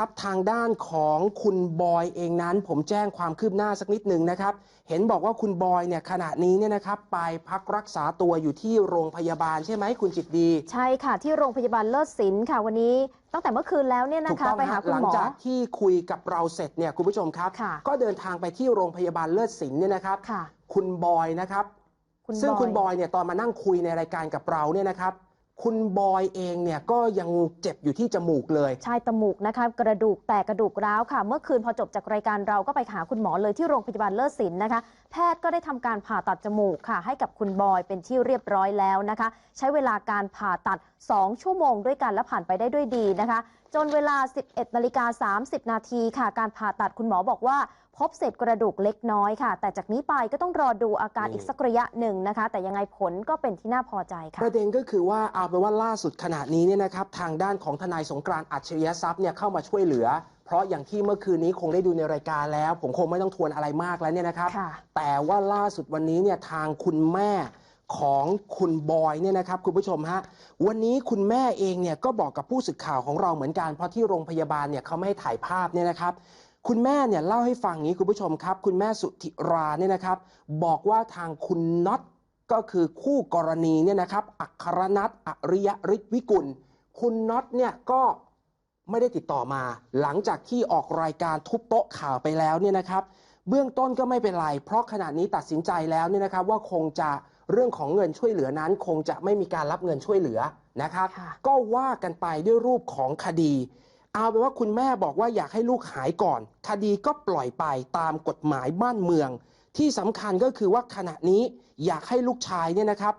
ครับทางด้านของคุณบอยเองนั้น ผมแจ้งความคืบหน้าสักนิดหนึ่งนะครับ เห็นบอกว่าคุณบอยเนี่ยขณะนี้เนี่ยนะครับไปพักรักษาตัวอยู่ที่โรงพยาบาลใช่ไหมคุณจิตดี ใช่ค่ะ ที่โรงพยาบาลเลิศศิลป์ค่ะวันนี้ตั้งแต่เมื่อคืนแล้วเนี่ยถูนะกคะต้องไปหาฮะคุณหลังหมอจากที่คุยกับเราเสร็จเนี่ยคุณผู้ชมครับค่ะก็เดินทางไปที่โรงพยาบาลเลิศศิลป์เนี่ยนะครับค่ะคุณบอยนะครับคุณซึ่งคุณบอยอยเนี่ยตอนมานั่งคุยในรายการกับเราเนี่ยนะครับ คุณบอยเองเนี่ยก็ยังเจ็บอยู่ที่จมูกเลย ใชายตมูกนะคะกระดูกแตกกระดูกร้าวค่ะ เมื่อคืนพอจบจากรายการเราก็ไปหาคุณหมอเลยที่โรงพยาบาลเลิศศิลป์นะคะ แพทย์ก็ได้ทำการผ่าตัดจมูกค่ะ ให้กับคุณบอยเป็นที่เรียบร้อยแล้วนะคะ ใช้เวลาการผ่าตัด 2 ชั่วโมงด้วยกันและผ่านไปได้ด้วยดีนะคะ จนเวลา 11นาฬิกา30 นาทีค่ะ การผ่าตัดคุณหมอบอกว่า พบเศษกระดูกเล็กน้อยค่ะ แต่จากนี้ไปก็ต้องรอดูอาการนี่อีกสักระยะหนึ่งนะคะ แต่ยังไงผลก็เป็นที่น่าพอใจค่ะ ประเด็นก็คือว่าเอาเป็นว่าล่าสุดขณะนี้เนี่ยนะครับทางด้านของทนายสงกรานต์อัจฉริยทรัพย์เนี่ยเข้ามาช่วยเหลือ เพราะอย่างที่เมื่อคืนนี้คงได้ดูในรายการแล้ว ผมคงไม่ต้องทวนอะไรมากแล้วเนี่ยนะครับ ค่ะ แต่ว่าล่าสุดวันนี้เนี่ยทางคุณแม่ของคุณบอยเนี่ยนะครับคุณผู้ชมฮะวันนี้คุณแม่เองเนี่ยก็บอกกับผู้สื่อข่าวของเราเหมือนกันเพราะที่โรงพยาบาลเนี่ยเขาไม่ให้ถ่ายภาพเนี่ยนะครับ คุณแม่เนี่ยเล่าให้ฟังอย่างนี้คุณผู้ชมครับ คุณแม่สุธิราเนี่ยนะครับ บอกว่าทางคุณน็อตก็คือคู่กรณีเนี่ยนะครับอัครนัทอริยฤทธิ์วิกุล คุณน็อตเนี่ยก็ไม่ได้ติดต่อมา หลังจากที่ออกรายการทุบโต๊ะข่าวไปแล้วเนี่ยนะครับ เบื้องต้นก็ไม่เป็นไร เพราะขณะนี้ตัดสินใจแล้วเนี่ยนะครับ ว่าคงจะเรื่องของเงินช่วยเหลือนั้น คงจะไม่มีการรับเงินช่วยเหลือนะครับค่ะก็ว่ากันไปด้วยรูปของคดี เอาเป็นว่าคุณแม่บอกว่าอยากให้ลูกหายก่อน คดีก็ปล่อยไปตามกฎหมายบ้านเมือง ที่สำคัญก็คือว่าขณะนี้อยากให้ลูกชายเนี่ยนะครับ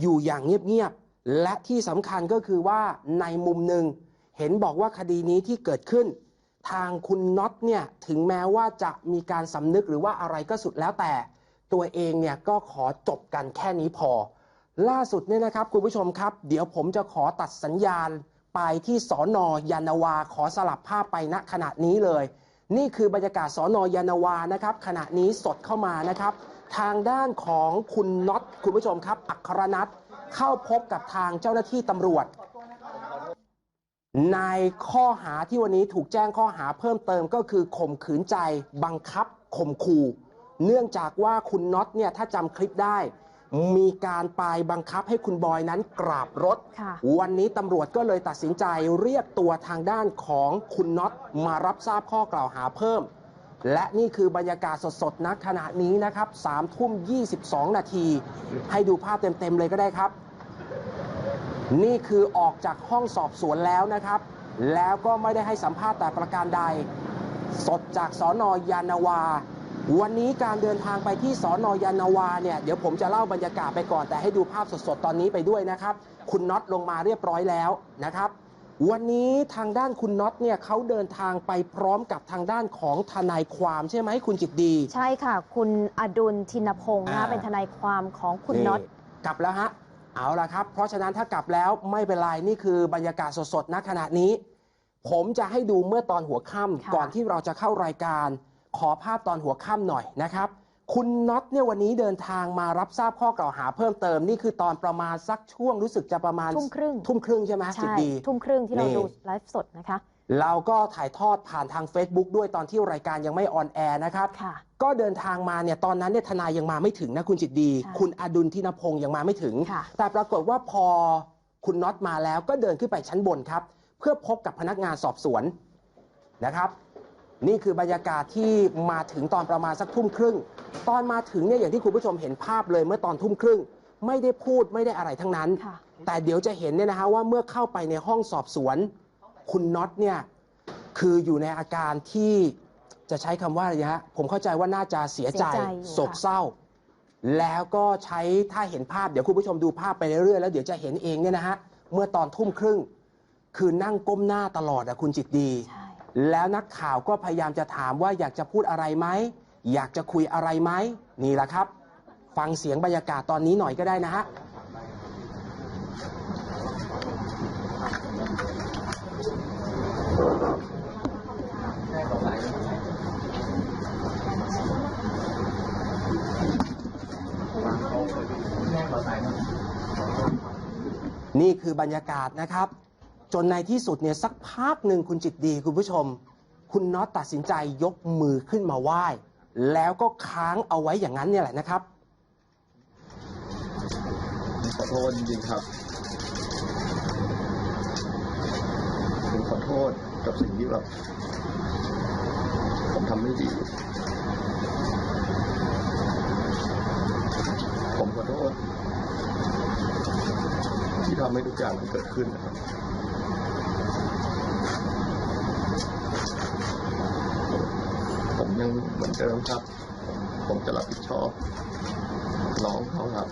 อยู่อย่างเงียบๆและที่สำคัญก็คือว่าในมุมหนึ่งเห็นบอกว่าคดีนี้ที่เกิดขึ้น ทางคุณน็อตเนี่ยถึงแม้ว่าจะมีการสำนึกหรือว่าอะไรก็สุดแล้วแต่ ตัวเองเนี่ยก็ขอจบกันแค่นี้พอ ล่าสุดเนี่ยนะครับคุณผู้ชมครับ เดี๋ยวผมจะขอตัดสัญญาณ ไปที่สอนอยานาวาขอสลับภาพไปณขณะนี้เลย นี่คือบรรยากาศสอนอยานาวานะครับ ขณะนี้สดเข้ามานะครับ ทางด้านของคุณน็อตคุณผู้ชมครับ อัครนัทเข้าพบกับทางเจ้าหน้าที่ตำรวจ ในข้อหาที่วันนี้ถูกแจ้งข้อหาเพิ่มเติมก็คือข่มขืนใจ บังคับข่มขู่เนื่องจากว่าคุณน็อตเนี่ยถ้าจำคลิปได้ มีการไปบังคับให้คุณบอยนั้นกราบรถค่ะวันนี้ตำรวจก็เลยตัดสินใจเรียกตัวทางด้านของคุณน็อตมารับทราบข้อกล่าวหาเพิ่ม และนี่คือบรรยากาศสดๆณขณะนี้นะครับ3ทุ่ม 22 นาที ให้ดูภาพเต็มๆเลยก็ได้ครับ นี่คือออกจากห้องสอบสวนแล้วนะครับ แล้วก็ไม่ได้ให้สัมภาษณ์แต่ประการใด สดจากสอนอยานาวา วันนี้การเดินทางไปที่สอนอยานาวาเนี่ยเดี๋ยวผมจะเล่าบรรยากาศไปก่อนแต่ให้ดูภาพสดๆตอนนี้ไปด้วยนะครับ คุณน็อตลงมาเรียบร้อยแล้วนะครับ วันนี้ทางด้านคุณน็อตเนี่ยเขาเดินทางไปพร้อมกับทางด้านของทนายความใช่ไหมคุณจิตดี ใช่ค่ะ คุณอดุลทินพงศ์นะคะอ่า เป็นทนายความของคุณน็อต กลับแล้วฮะ เอาละครับ เพราะฉะนั้นถ้ากลับแล้วไม่เป็นไร นี่คือบรรยากาศสดๆณขณะนี้ ผมจะให้ดูเมื่อตอนหัวค่ำค่ะ ก่อนที่เราจะเข้ารายการ ขอภาพตอนหัวค่ำหน่อยนะครับ คุณน็อตเนี่ยวันนี้เดินทางมารับทราบข้อกล่าวหาเพิ่มเติมนี่คือตอนประมาณสักช่วงรู้สึกจะประมาณทุ่มครึ่งทุ่มครึ่งใช่ไหมจิตใช่ดีทุ่มครึ่งที่เรานี่ดูไลฟ์สดนะคะ เราก็ถ่ายทอดผ่านทาง Facebook ด้วยตอนที่รายการยังไม่ออนแอร์นะครับค่ะก็เดินทางมาเนี่ยตอนนั้นเนี่ยทนายยังมาไม่ถึงนะคุณจิตดีใช่คุณอดุลทินพงศ์ยังมาไม่ถึงค่ะแต่ปรากฏว่าพอคุณน็อตมาแล้วก็เดินขึ้นไปชั้นบนครับ เพื่อพบกับพนักงานสอบสวนนะครับ นี่คือบรรยากาศที่มาถึงตอนประมาณสักทุ่มครึ่ง ตอนมาถึงเนี่ยอย่างที่คุณผู้ชมเห็นภาพเลยเมื่อตอนทุ่มครึ่ง ไม่ได้พูดไม่ได้อะไรทั้งนั้นค่ะแต่เดี๋ยวจะเห็นเนี่ยนะฮะว่าเมื่อเข้าไปในห้องสอบสวน คุณน็อตเนี่ยคืออยู่ในอาการที่จะใช้คำว่าอะไรฮะผมเข้าใจว่าน่าจะเสียใจเสียใจอยู่ โศกค่ะเศร้า แล้วก็ใช้ถ้าเห็นภาพเดี๋ยวคุณผู้ชมดูภาพไปเรื่อยๆแล้วเดี๋ยวจะเห็นเองเนี่ยนะฮะเมื่อตอนทุ่มครึ่ง คือนั่งก้มหน้าตลอดอะคุณจิตดี ใช่ แล้วนักข่าวก็พยายามจะถามว่าอยากจะพูดอะไรไหม อยากจะคุยอะไรไหม นี่แหละครับ ฟังเสียงบรรยากาศตอนนี้หน่อยก็ได้นะฮะนี่คือบรรยากาศนะครับ จนในที่สุดเนี่ยสักพักหนึ่งคุณจิตดีคุณผู้ชม คุณน็อตตัดสินใจยกมือขึ้นมาไหว้ แล้วก็ค้างเอาไว้อย่างนั้นเนี่ยแหละนะครับขอโทษจริงๆครับผมขอโทษกับสิ่งที่แบบผมทำไม่ดี ผมขอโทษ ที่ทำให้ทุกอย่างมันเกิดขึ้นนะครับ ผมยัง เดิมครับ ผมจะรับผิดชอบน้องเขาครับ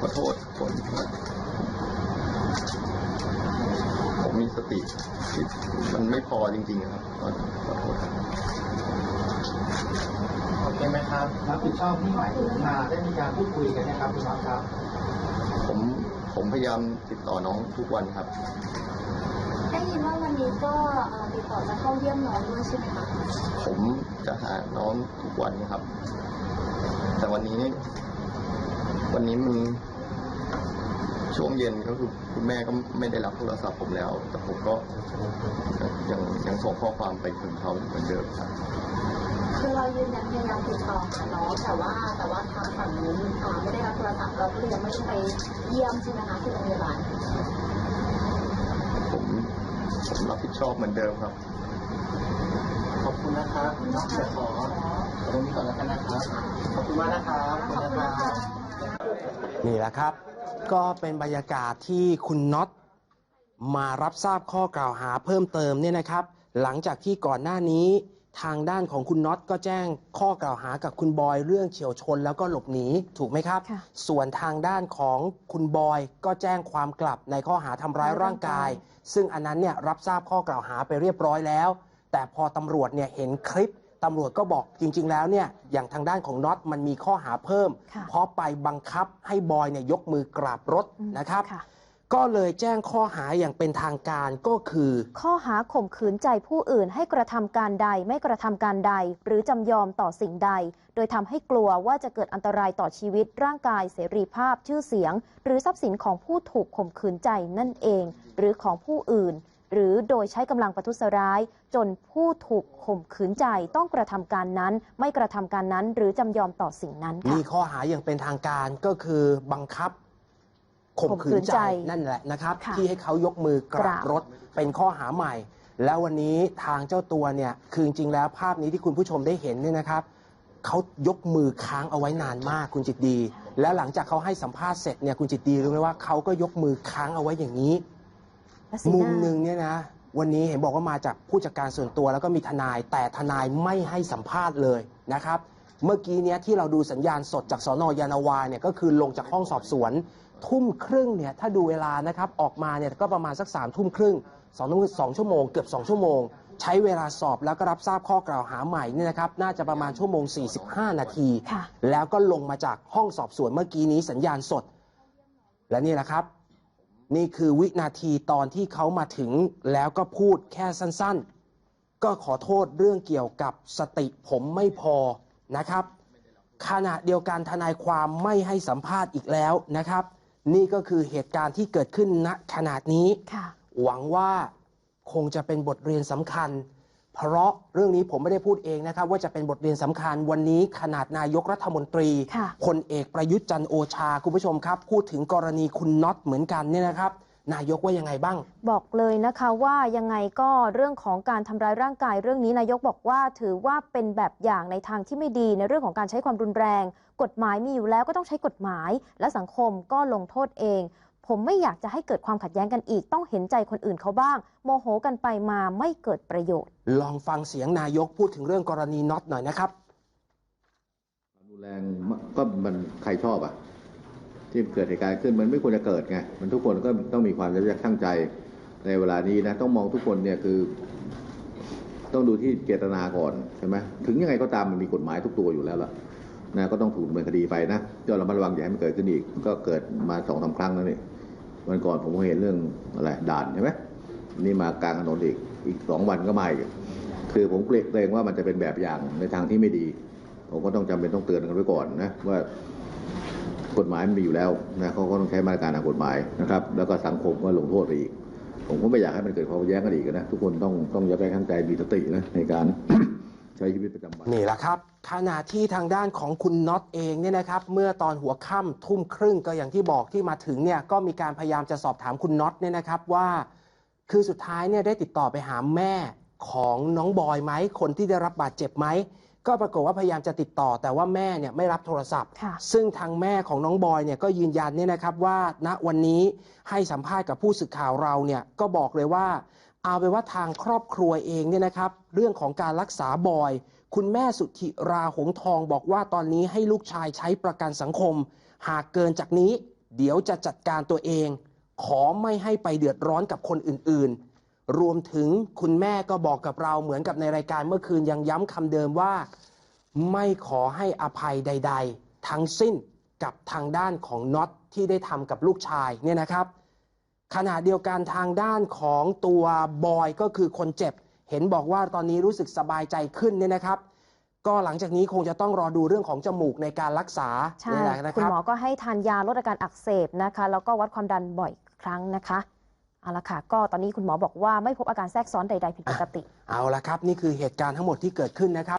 ขอโทษคนครับผมมีสติ มันไม่พอจริงๆครับขอโทษครับโอเคไหมครับรับผิดชอบที่หมายถึงมาได้มีการพูดคุยกันนะครับคุณน็อครับ ผมพยายามติดต่อน้องทุกวันครับ ได้ยินว่าวันนี้ก็เอ่อติดต่อจะเข้าเยี่ยมน้องด้วยใช่ไหมคะผมจะหาน้องทุกวันนะครับ แต่วันนี้ วันนี้มันช่วงเย็นก็คือคุณแม่ก็ไม่ได้รับโทรศัพท์ผมแล้ว แต่ผมก็ยังยังส่งข้อความไปถึงเขาเหมือนเดิมครับ คือเรายืนยันพยายามติดต่อหาน้องแต่ว่าแต่ว่าทางฝั่งนู้นอ่าไม่ได้รับโทรศัพท์เราก็เลยยังไม่ได้ไปเยี่ยมใช่ไหมคะที่โรงพยาบาลผมผมรับผิดชอบเหมือนเดิมครับ ขอบคุณนะครับคุณน็อตจะขอตรงนี้ก่อนแล้วกันนะครับ ขอบคุณมากนะครับขอบคุณนะครับ นี่แหละครับ ก็เป็นบรรยากาศที่คุณน็อตมารับทราบข้อกล่าวหาเพิ่มเติมเนี่ยนะครับ หลังจากที่ก่อนหน้านี้ ทางด้านของคุณน็อตก็แจ้งข้อกล่าวหากับคุณบอยเรื่องเฉียวชนแล้วก็หลบหนีถูกไหมครับ ค่ะ ส่วนทางด้านของคุณบอยก็แจ้งความกลับในข้อหาทำร้ายร่างกาย ซึ่งอันนั้นเนี่ยรับทราบข้อกล่าวหาไปเรียบร้อยแล้ว แต่พอตำรวจเนี่ยเห็นคลิปตำรวจก็บอกจริง ๆ แล้วเนี่ยอย่างทางด้านของน็อตมันมีข้อหาเพิ่ม ค่ะเพราะไปบังคับให้บอยเนี่ยยกมือกราบรถอืมนะครับ ค่ะ ก็เลยแจ้งข้อหาอย่างเป็นทางการก็คือ ข้อหาข่มขืนใจผู้อื่นให้กระทำการใดไม่กระทำการใด หรือจำยอมต่อสิ่งใด โดยทำให้กลัวว่าจะเกิดอันตรายต่อชีวิตร่างกายเสรีภาพชื่อเสียง หรือทรัพย์สินของผู้ถูกข่มขืนใจนั่นเอง หรือของผู้อื่น หรือโดยใช้กำลังประทุษร้าย จนผู้ถูกข่มขืนใจต้องกระทำการนั้น ไม่กระทำการนั้น หรือจำยอมต่อสิ่งนั้นมีค่ะข้อหาอย่างเป็นทางการก็คือบังคับ ข่มขืนข่มขืนใจใจนั่นแหละนะครับค่ะที่ให้เขายกมือกรากราบบรถเป็นข้อหาใหม่ แล้ววันนี้ทางเจ้าตัวเนี่ยคือจริงๆแล้วภาพนี้ที่คุณผู้ชมได้เห็นเนี่ยนะครับเขายกมือค้างเอาไว้นานมากคุณจิตดี แล้วหลังจากเขาให้สัมภาษณ์เสร็จเนี่ยคุณจิตดีรู้ไหมว่าเขาก็ยกมือค้างเอาไว้อย่างนี้และสีมุหมน้าหนึ่งเนี่ยนะวันนี้เห็นบอกว่ามาจากผู้จัดการส่วนตัวแล้วก็มีทนายแต่ทนายไม่ให้สัมภาษณ์เลยนะครับ เมื่อกี้เนี้ยที่เราดูสัญญาณสดจากสนยานาวาเนี่ยก็คือลงจากห้องสอบสวน ทุ่มครึ่งเนี่ยถ้าดูเวลานะครับออกมาเนี่ยก็ประมาณสักสามทุ่มครึ่งสองทุ่มสองชั่วโมงเกือบสองชั่วโมง ใช้เวลาสอบแล้วก็รับทราบข้อกล่าวหาใหม่เนี่ยนะครับน่าจะประมาณชั่วโมง 45 นาทีค่ะแล้วก็ลงมาจากห้องสอบสวนเมื่อกี้นี้สัญญาณสด และนี่แหละครับนี่คือวินาทีตอนที่เขามาถึงแล้วก็พูดแค่สั้นๆ ก็ขอโทษเรื่องเกี่ยวกับสติผมไม่พอ นะครับขณะเดียวกันทนายความไม่ให้สัมภาษณ์อีกแล้วนะครับ นี่ก็คือเหตุการณ์ที่เกิดขึ้นณขนาดนี้ค่ะหวังว่าคงจะเป็นบทเรียนสำคัญ เพราะเรื่องนี้ผมไม่ได้พูดเองนะครับ ว่าจะเป็นบทเรียนสำคัญวันนี้ขนาดนายกรัฐมนตรีค่ะพลเอกประยุทธ์จันทร์โอชาคุณผู้ชมครับ พูดถึงกรณีคุณน็อตเหมือนกันเนี่ยนะครับ นายกว่ายังไงบ้าง บอกเลยนะคะว่ายังไงก็เรื่องของการทำร้ายร่างกาย เรื่องนี้นายกบอกว่าถือว่าเป็นแบบอย่างในทางที่ไม่ดีในเรื่องของการใช้ความรุนแรง กฎหมายมีอยู่แล้วก็ต้องใช้กฎหมาย และสังคมก็ลงโทษเอง ผมไม่อยากจะให้เกิดความขัดแย้งกันอีก ต้องเห็นใจคนอื่นเขาบ้าง โมโหกันไปมาไม่เกิดประโยชน์ ลองฟังเสียงนายกพูดถึงเรื่องกรณีน็อตหน่อยนะครับความรุนแรงก็มันใครชอบอะ ที่เกิดเหตุการณ์ขึ้นมันไม่ควรจะเกิดไงมันทุกคนก็ต้องมีความยับยั้งชั่งใจในเวลานี้นะต้องมองทุกคนเนี่ยคือ ต้องดูที่เจตนาก่อนใช่ไหมถึงยังไงก็ตามมันมีกฎหมายทุกตัวอยู่แล้วล่ะนะก็ต้องถูกดำเนินคดีไปนะก็เรามาระวังอย่าให้มันเกิดขึ้นอีก ก็เกิดมาสองสาครั้งแล้วนี่วันก่อนผมก็เห็นเรื่องอะไรด่านใช่ไหมนี่มากลางถนนอีกอีกสองวันก็มาอีกคือผมเกรงว่ามันจะเป็นแบบอย่างในทางที่ไม่ดี ผมก็ต้องจำเป็นต้องเตือนกันไว้ก่อนนะว่า กฎหมายมันมีอยู่แล้วนะเขาก็ต้องใช้มาตรการทางกฎหมายนะครับแล้วก็สังคมก็ลงโทษไปอีก ผมก็ไม่อยากให้มันเกิดความแย้งกันอีกนะทุกคนต้องต้องยับยั้งชั่งใจมีสตินะในการใช้ชีวิตประจำวันนี่แหละครับขณะที่ทางด้านของคุณน็อตเองเนี่ยนะครับเมื่อตอนหัวค่ำทุ่มครึ่งก็อย่างที่บอกที่มาถึงเนี่ยก็มีการพยายามจะสอบถามคุณน็อตเนี่ยนะครับว่า คือสุดท้ายเนี่ยได้ติดต่อไปหาแม่ของน้องบอยไหมคนที่ได้รับบาดเจ็บไหม ก็ปรากฏว่าพยายามจะติดต่อ แต่ว่าแม่เนี่ยไม่รับโทรศัพท์ ค่ะ ซึ่งทางแม่ของน้องบอยเนี่ยก็ยืนยันเนี่ยนะครับว่าณวันนี้ให้สัมภาษณ์กับผู้สื่อข่าวเราเนี่ยก็บอกเลยว่า เอาไปนว่าทางครอบครัวเองเนี่ยนะครับ เรื่องของการรักษาบอย คุณแม่สุธิราหงทองบอกว่าตอนนี้ให้ลูกชายใช้ประกันสังคม หากเกินจากนี้ เดี๋ยวจะจัดการตัวเอง ขอไม่ให้ไปเดือดร้อนกับคนอื่นๆ รวมถึงคุณแม่ก็บอกกับเราเหมือนกับในรายการเมื่อคืนยังย้ำคำเดิมว่า ไม่ขอให้อภัยใด ๆ ทั้งสิ้นกับทางด้านของน็อตที่ได้ทำกับลูกชายเนี่ยนะครับ ขณะเดียวกันทางด้านของตัวบอยก็คือคนเจ็บ เห็นบอกว่าตอนนี้รู้สึกสบายใจขึ้นเนี่ยนะครับ ก็หลังจากนี้คงจะต้องรอดูเรื่องของจมูกในการรักษาใช่นี่แหละนะคคุณรับหมอก็ให้ทานยาลดอาการอักเสบนะคะ แล้วก็วัดความดันบ่อยครั้งนะคะ เอาละค่ะ ก็ตอนนี้คุณหมอบอกว่าไม่พบอาการแทรกซ้อนใด ๆ ผิดปกติ เอาละครับ นี่คือเหตุการณ์ทั้งหมดที่เกิดขึ้นนะครับ